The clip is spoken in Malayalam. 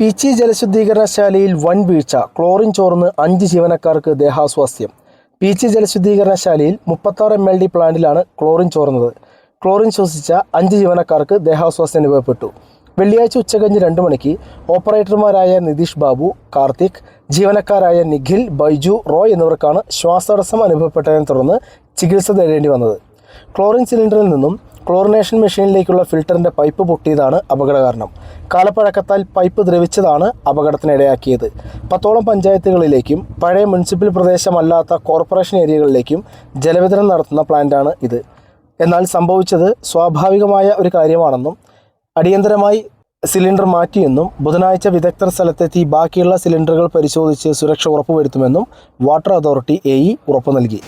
പീച്ചി ജലശുദ്ധീകരണശാലയിൽ വൻ വീഴ്ച ക്ലോറിൻ ചോർന്ന് അഞ്ച് ജീവനക്കാർക്ക് ദേഹാസ്വാസ്ഥ്യം. പീച്ചി ജലശുദ്ധീകരണശാലയിൽ മുപ്പത്താറ് എം എൽ ഡി പ്ലാന്റിലാണ് ക്ലോറിൻ ചോർന്നത്. ക്ലോറിൻ ശ്വസിച്ച അഞ്ച് ജീവനക്കാർക്ക് ദേഹാസ്വാസ്ഥ്യം അനുഭവപ്പെട്ടു. വെള്ളിയാഴ്ച ഉച്ചകഴിഞ്ഞ് രണ്ട് മണിക്ക് ഓപ്പറേറ്റർമാരായ നിതീഷ് ബാബു കാർത്തിക് ജീവനക്കാരായ നിഖിൽ ബൈജു റോയ് എന്നിവർക്കാണ് ശ്വാസതടസ്സം അനുഭവപ്പെട്ടതിനെ തുടർന്ന് ചികിത്സ തേടേണ്ടി വന്നത്. ക്ലോറിൻ സിലിണ്ടറിൽ നിന്നും ക്ലോറിനേഷൻ മെഷീനിലേക്കുള്ള ഫിൽറ്ററിന്റെ പൈപ്പ് പൊട്ടിയതാണ് അപകട കാരണം കാലപ്പഴക്കത്താൽ പൈപ്പ് ദ്രവിച്ചതാണ് അപകടത്തിനിടയാക്കിയത്. പത്തോളം പഞ്ചായത്തുകളിലേക്കും പഴയ മുനിസിപ്പൽ പ്രദേശമല്ലാത്ത കോർപ്പറേഷൻ ഏരിയകളിലേക്കും ജലവിതരണം നടത്തുന്ന പ്ലാന്റാണ് ഇത്. എന്നാൽ സംഭവിച്ചത് സ്വാഭാവികമായ ഒരു കാര്യമാണെന്നും അടിയന്തരമായി സിലിണ്ടർ മാറ്റിയെന്നും ബുധനാഴ്ച വിദഗ്ധർ സ്ഥലത്തെത്തി ബാക്കിയുള്ള സിലിണ്ടറുകൾ പരിശോധിച്ച് സുരക്ഷ ഉറപ്പുവരുത്തുമെന്നും വാട്ടർ അതോറിറ്റി എ ഉറപ്പു നൽകി